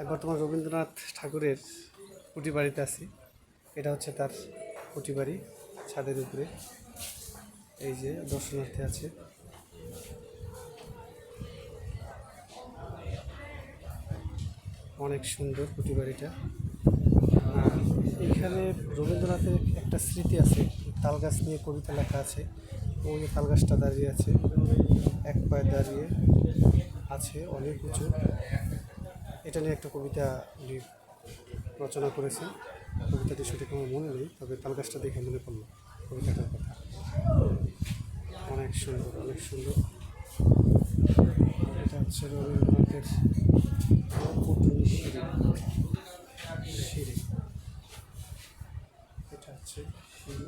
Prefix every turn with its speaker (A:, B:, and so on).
A: বর্তমান রবীন্দ্রনাথ ঠাকুরের কুটি বাড়িতে আছি এটা হচ্ছে তার কুটি বাড়ি ছাদের উপরে। এই যে দর্শনার্থী আছে। অনেক সুন্দর কুটি বাড়িটা। এখানে রবীন্দ্রনাথের একটা স্মৃতি আছে তাল গাছ নিয়ে কবিতা লেখা আছে। ওই তাল গাছটা দাঁড়িয়ে আছে, এক পায়ে দাঁড়িয়ে আছে অনেক উঁচু। এটা নিয়ে একটা কবিতা উনি রচনা করেছেন। কবিতাটি সঠিক কোনো মনে নেই, তবে তালগাছটা দেখে মনে পড়ল কবিতাটার কথা। অনেক সুন্দর অনেক সুন্দর। এটা হচ্ছে রবীন্দ্রনাথের সিঁড়ি এটা হচ্ছে সিঁড়ি